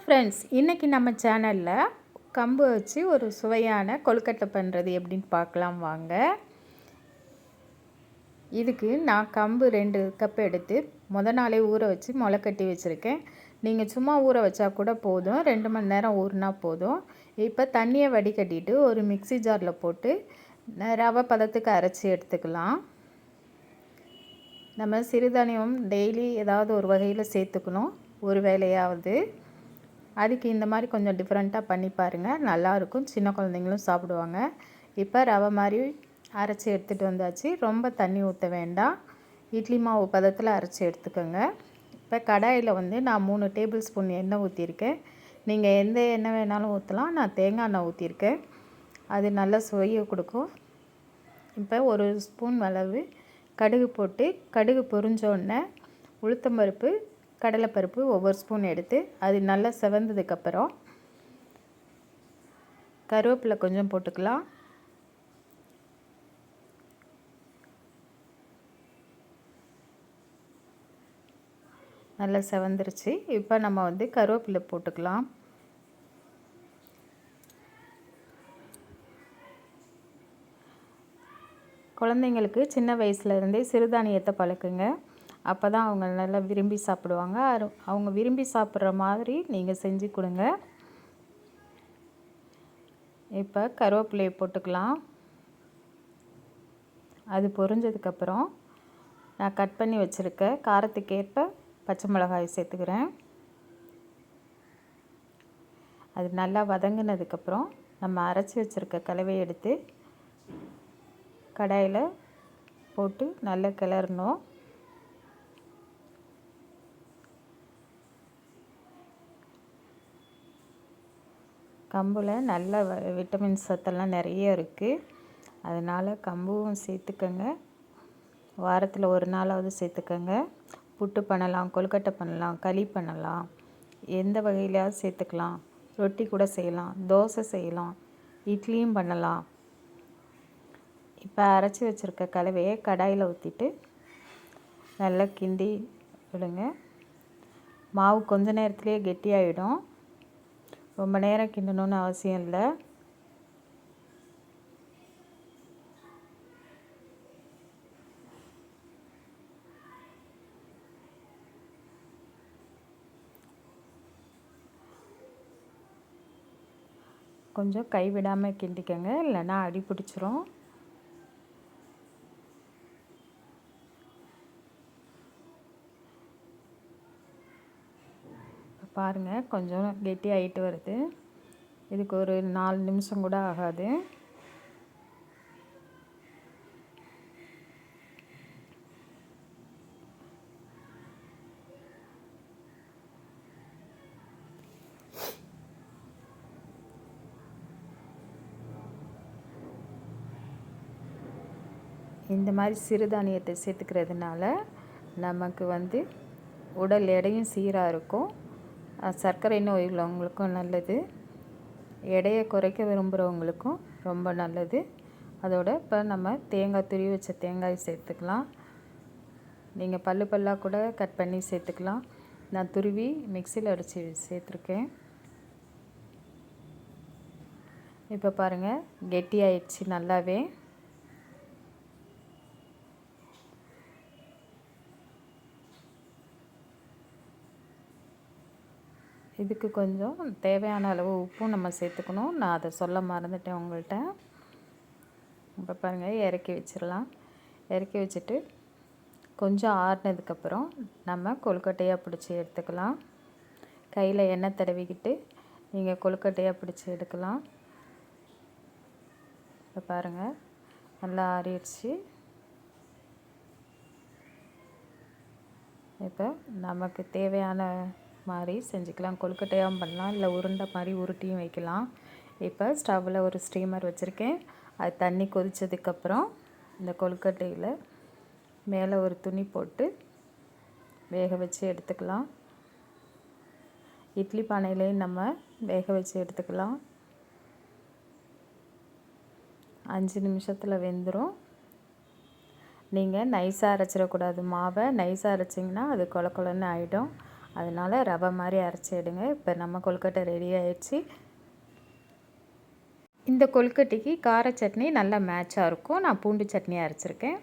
Friends இன்றைக்கி நம்ம சேனலில் கம்பு வச்சு ஒரு சுவையான கொழுக்கட்டை பண்ணுறது எப்படின்னு பார்க்கலாம் வாங்க. இதுக்கு நான் கம்பு ரெண்டு கப் எடுத்து முத நாளே ஊற வச்சு முளை கட்டி வச்சுருக்கேன். நீங்கள் சும்மா ஊற வச்சா கூட போதும். ரெண்டு மணி நேரம் ஊறினா போதும். இப்போ தண்ணியை வடிகட்டிட்டு ஒரு மிக்ஸி ஜாரில் போட்டு ரவை பதத்துக்கு அரைச்சி எடுத்துக்கலாம். நம்ம சிறுதானியம் டெய்லி ஏதாவது ஒரு வகையில் சேர்த்துக்கணும். ஒரு வேலையாவது அதுக்கு இந்த மாதிரி கொஞ்சம் டிஃப்ரெண்ட்டாக பண்ணி பாருங்கள் நல்லாயிருக்கும் சின்ன குழந்தைங்களும் சாப்பிடுவாங்க. இப்போ ரவை மாதிரி அரைச்சி எடுத்துகிட்டு வந்தாச்சு. ரொம்ப தண்ணி ஊற்ற வேண்டாம். இட்லி மாவு பதத்தில் அரைச்சி எடுத்துக்கோங்க. இப்போ கடாயில் வந்து நான் மூணு டேபிள் ஸ்பூன் எண்ணெய் ஊற்றிருக்கேன் நீங்கள் எந்த எண்ணெய் வேணாலும் ஊற்றலாம் நான் தேங்காய் எண்ணெய் ஊற்றிருக்கேன் அது நல்லா சுவையை கொடுக்கும். இப்போ ஒரு ஸ்பூன் அளவு கடுகு போட்டு கடுகு பொரிஞ்சோடனே உளுத்தம்பருப்பு கடலைப்பருப்பு ஒவ்வொரு ஸ்பூன் எடுத்து அது நல்லா செவந்ததுக்கப்புறம் கருவேப்பிலை கொஞ்சம் போட்டுக்கலாம். நல்லா செவந்துருச்சு. இப்போ நம்ம வந்து கருவேப்பிலை போட்டுக்கலாம். குழந்தைங்களுக்கு சின்ன வயசுலேருந்தே சிறுதானியத்தை பழக்குங்க. அப்போ தான் அவங்க நல்லா விரும்பி சாப்பிடுவாங்க. அவங்க விரும்பி சாப்பிட்ற மாதிரி நீங்கள் செஞ்சு கொடுங்க. இப்போ கருவேப்பிலையை போட்டுக்கலாம். அது பொரிஞ்சதுக்கப்புறம் நான் கட் பண்ணி வச்சுருக்க காரத்துக்கேற்ப பச்சை மிளகாய் சேர்த்துக்கிறேன். அது நல்லா வதங்கினதுக்கப்புறம் நம்ம அரைச்சி வச்சுருக்க கலவையை எடுத்து கடாயில் போட்டு நல்லா கிளறணும். கம்பில் நல்ல விட்டமின் சத்தெல்லாம் நிறைய இருக்குது அதனால் கம்பும் சேர்த்துக்கங்க. வாரத்தில் ஒரு நாளாவது சேர்த்துக்கங்க. புட்டு பண்ணலாம் கொழுக்கட்டை பண்ணலாம் களி பண்ணலாம். எந்த வகையிலையாவது சேர்த்துக்கலாம். ரொட்டி கூட செய்யலாம் தோசை செய்யலாம் இட்லியும் பண்ணலாம். இப்போ அரைச்சி வச்சுருக்க கலவையை கடாயில் ஊற்றிட்டு நல்லா கிண்டி விடுங்க. மாவு கொஞ்ச நேரத்துலேயே கெட்டியாகிடும் ரொம்ப நேரம் கிண்டணும்னு அவசியம் இல்லை. கொஞ்சம் கைவிடாமல் கிண்டிக்கங்க இல்லைன்னா அடி பிடிச்சிரும். பாருங்கள் கொஞ்சம் கெட்டி ஆகிட்டு வருது. இதுக்கு ஒரு நாலு நிமிஷம் கூட ஆகாது. இந்த மாதிரி சிறுதானியத்தை சேர்த்துக்கிறதுனால நமக்கு வந்து உடல் எடையும் சீராக இருக்கும். சர்க்கரை நோய் உள்ளவங்களுக்கும் நல்லது. எடையை குறைக்க விரும்புகிறவங்களுக்கும் ரொம்ப நல்லது. அதோட இப்போ நம்ம தேங்காய் துருவி வச்ச தேங்காய் சேர்த்துக்கலாம். நீங்கள் பல்லு பல்லாக கூட கட் பண்ணி சேர்த்துக்கலாம். நான் துருவி மிக்சியில் அடித்து சேர்த்துருக்கேன். இப்போ பாருங்கள் கெட்டி ஆயிடுச்சு நல்லாவே. இதுக்கு கொஞ்சம் தேவையான அளவு உப்பும் நம்ம சேர்த்துக்கணும். நான் அதை சொல்ல மறந்துட்டேன் உங்கள்கிட்ட. இப்போ பாருங்கள் இறக்கி வச்சிடலாம். இறக்கி வச்சுட்டு கொஞ்சம் ஆறினதுக்கப்புறம் நம்ம கொழுக்கட்டையாக பிடிச்சி எடுத்துக்கலாம். கையில் எண்ணெய் தடவிக்கிட்டு நீங்கள் கொழுக்கட்டையாக பிடிச்சி எடுக்கலாம். இப்போ பாருங்கள் நல்லா ஆறிடுச்சு. இப்போ நமக்கு தேவையான மாதிரி செஞ்சுக்கலாம். கொழுக்கட்டையாகவும் பண்ணலாம். இல்லை உருண்டை மாதிரி உருட்டியும் வைக்கலாம். இப்போ ஸ்டவ்வில் ஒரு ஸ்டீமர் வச்சுருக்கேன். அது தண்ணி கொதித்ததுக்கப்புறம் இந்த கொழுக்கட்டையில் மேலே ஒரு துணி போட்டு வேக வச்சு எடுத்துக்கலாம். இட்லி பானையிலையும் நம்ம வேக வச்சு எடுத்துக்கலாம். அஞ்சு நிமிஷத்தில் வெந்துடும் நீங்கள் நைஸாக அரைச்சிடக்கூடாது. மாவை நைஸாக அரைச்சிங்கன்னா அது கொல கொலன்னு ஆகிடும் அதனால் ரவை மாதிரி அரைச்சி எடுங்க. இப்போ நம்ம கொழுக்கட்டை ரெடி ஆயிடுச்சு. இந்த கொழுக்கட்டைக்கு கார சட்னி நல்லா மேட்சாக இருக்கும். நான் பூண்டு சட்னி அரைச்சிருக்கேன்.